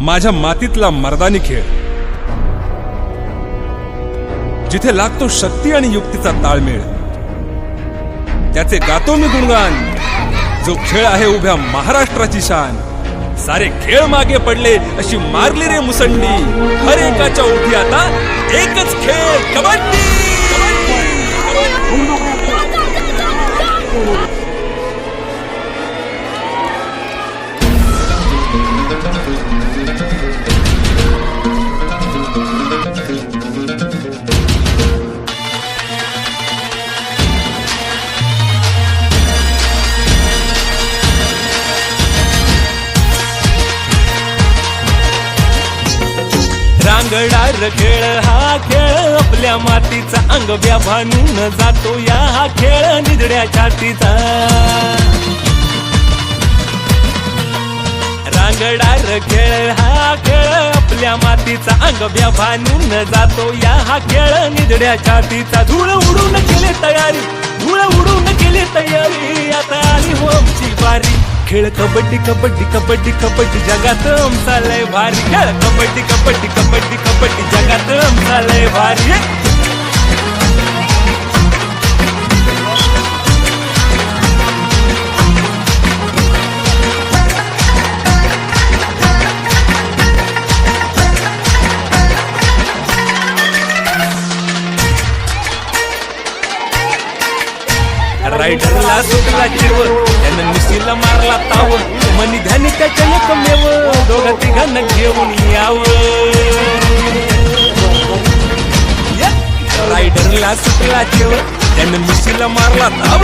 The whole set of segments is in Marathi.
माझ्या मातीतला मर्दानी खेळ. जिथे लागतो शक्ती आणि युक्तीचा ताळमेळ. त्याचे गातो मी गुणगान. जो खेळ आहे उभ्या महाराष्ट्राची शान. सारे खेळ मागे पडले अशी मारली रे मुसंडी. हर एकाच्या उठी आता एकच खेळ कबड्डी. रंगणार खेळ हा खेळ आपल्या मातीचा अंग व्याभानून जातो या हा खेळ निधड्या छातीचा. रांगडार खेळ हा खेळ आपल्या मातीचा अंग व्याभानून जातो या हा खेळ निधड्या छातीचा. धूळ उडून केले तयारी धूळ उडून केली तयारी आता खेळ कबड्डी कबड्डी कबड्डी कबड्डी जगात चालय भारी. खेळ कबड्डी कबड्डी कबड्डी कबड्डी जगात चालय भारी. रायडरला सुटला चिरव त्यानं निशीला मारला ताव मनी ध्यानी त्याच्या एकमेव. दोघा तिघांना घेऊन यावं. रायडरला सुटला चिरव त्यानं मिशीला मारला ताव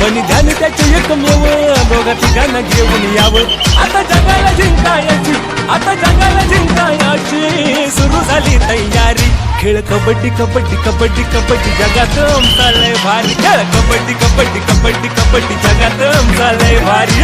मनी ध्यानी त्याच्या एकमेव. दोघा तिघांना घेऊन यावं. आता जगाला जिंकायची. आता जगाला जिंकायची. सुरू झाली तयारी. खेळ कबड्डी कबड्डी कबड्डी कबड्डी जगात चालय भारी. खेळ कबड्डी कबड्डी कबड्डी कबड्डी जगात चालय भारी.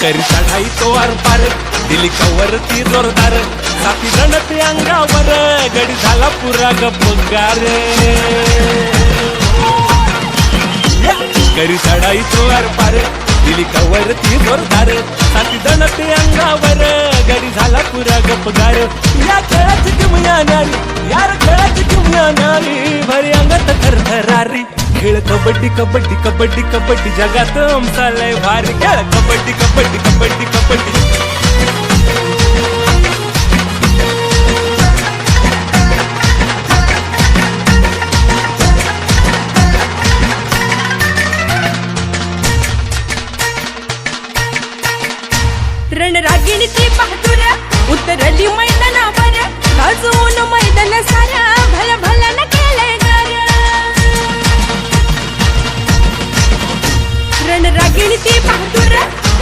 करी चढाई तो आर पार दिली कवरती जोरदार. साथी जण ते अंगावर गडी झाला पुरा गपगार करी चढाई तो आर दिली कवर ती जोरदार. साथी जण ते अंगावर. गडी झाला पुरा गपगार या खेळाची किमया नारी यार खेळाची किमया नारी भरी अंगात थरथरारी. खेळ कबड्डी कबड्डी कबड्डी कबड्डी. जगात चालय भारी खेळ. कबड्डी कबड्डी. रणरागिणी ती बहादूर. उतरली मैदानावर. गाजवून मैदान सारा भल भल न केलंय गार. रणरागिणी ती बहादूर.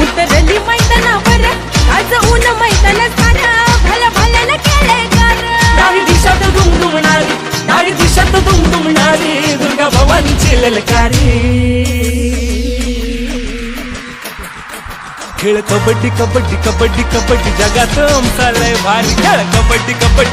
उतरली मैदानावर. गाजवून मैदान सारा भल भल न केलंय गार. डावी दिशात दुमदुमणारी डावी दिशात दुमदुमणारी दुर्गा भवानीची ललकारी खेळ कबड्डी कबड्डी कबड्डी कबड्डी. जगात चालय भारी खेळ. कबड्डी कबड्डी.